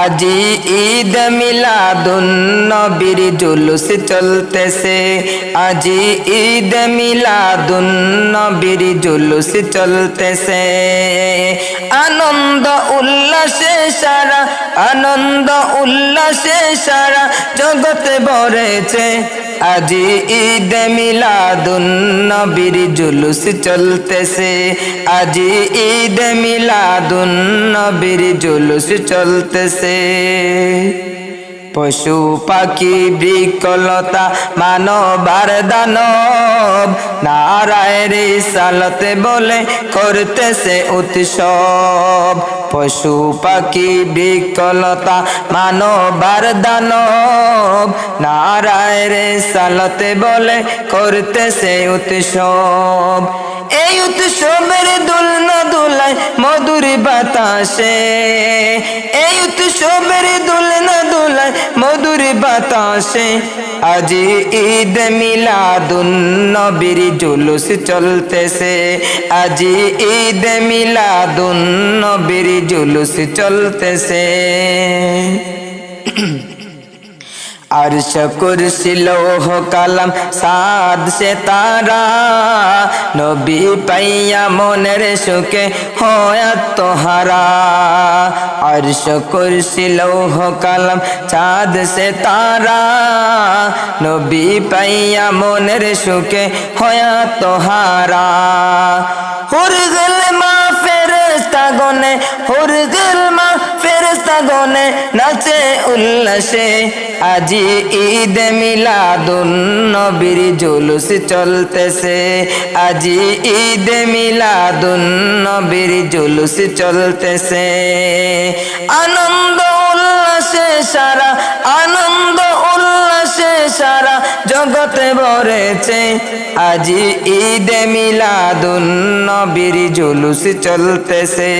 আজি ঈদ মিলাদুন নবীর জুলুস চলতেছে। আজি ঈদ মিলাদুন নবীর জুলুস চলতেছে। আনন্দ উল্লাসে সারা, আনন্দ উল্লাসে সারা জগতে ভরেছে। আজি ঈদ মিলাদুন নবীর জুলুস চলতেছে। আজি ঈদ মিলাদুন নবীর জুলুস চলতেছে। পশু পাখি, বৃকলতা মানবার দানব নারায়ের সালতে বলে করতেছে উৎসব। পশু পাখি, বৃকলতা মানবার দানব নারায়ের সালতে বলে করতেছে উৎসব। এই উৎসবের দুলনা দুলায় মধুর বাতাসে। এই উৎসবের দুলনা দুলায় মধুর বাতাসে। আজি ঈদ মিলাদুন নবীর জুলুস চলতেছে। আজি ঈদ মিলাদুন নবীর জুলুস চলতেছে। আরশ কুরসি লৌহ কালাম, সাদ সে তারা নবী পাইয়া মনের সুখে হয়াত তোহারা আরশ কুরসি লৌহ কালাম চাঁদ সে তারা নবী পাইয়া মনের সুখে হয়াত তোহারা হুরগল মা ফেরেস্তা গনে হুরগল মা ফেরেস্তা গনে নাচে উল্লাসে। আজি ঈদ মিলাদুন নবীর জুলুস চলতেছে। আজি ঈদ মিলাদুন নবীর জুলুস চলতেছে। আনন্দ জগতে ভরেছে আজি ঈদ মিলাদুন নবীর জুলুস চলতেছে।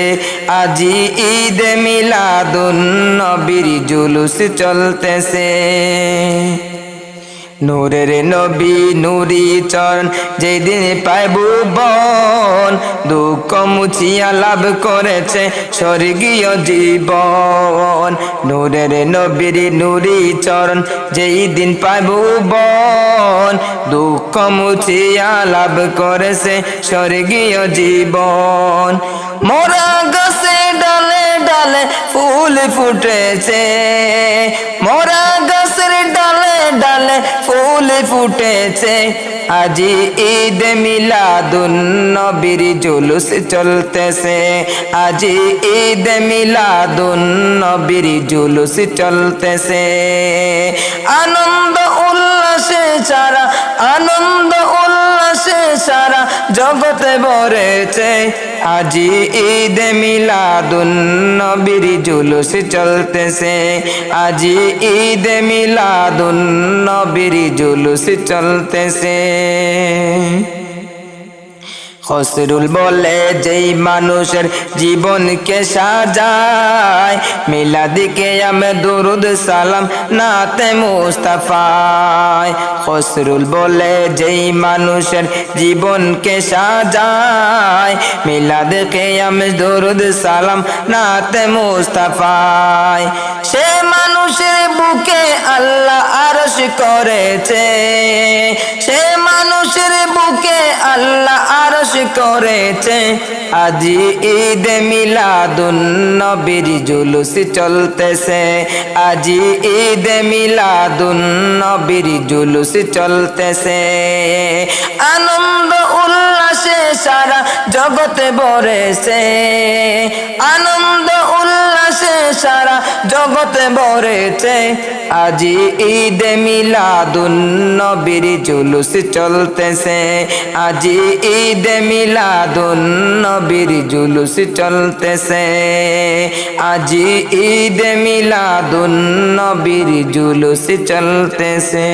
আজি ঈদ মিলাদুন নবীর জুলুস চলতেছে। নূরের নবী নুরি চরণ, যেদিন পাইব বন, দুঃখ মুছিয়া লাভ করেছে স্বর্গীয় জীবন। নূরের নবীর নুরি চরণ যেই দিন পাইব বন দুঃখ মুছিয়া লাভ করেছে স্বর্গীয় জীবন। মোরা গাছে ডালে ডালে ফুল ফুটেছে। মোরা গাছের ডালে ডালে ফুল ফুটেছে। আজি ঈদ মিলাদুন নবীর জুলুস চলতেছে। আজি ঈদ মিলাদুন নবীর জুলুস চলতেছে। আনন্দ উল্লাসে সারা, আনন্দ উল্লাসে সারা, জগতে ভরেছে। আজি ঈদ মিলাদুন নবীর জুলুস চলতেছে। আজি ঈদ মিলাদুন নবীর জুলুস চলতেছে। খসরুল বলে, যেই মানুষের জীবনকে সাজায়, মিলাদিকে আমি দুরুদ সালাম, নাতে মুস্তাফায়। খসরুল বলে, যেই মানুষের জীবনকে সাজায়, মিলাদিকে আমি দুরুদ সালাম, নাতে মুস্তাফায়। সে মানুষের বুকে আল্লাহ আরশ করেছে, সে মানুষের বুকে আল্লাহ করেছে, আজি ঈদ মিলাদুন নবীর জুলুস চলতেছে। আজি ঈদ মিলাদুন নবীর জুলুস চলতেছে। আনন্দ উল্লাসে সারা জগতে বরেছে আনন্দ উল্লাসে সারা জগতে ভরেছে। আজি ঈদ মিলাদুন নবীর জুলুস চলতেছে। আজি ঈদ মিলাদুন নবীর জুলুস চলতেছে। আজি ঈদ মিলাদুন নবীর জুলুস চলতেছে।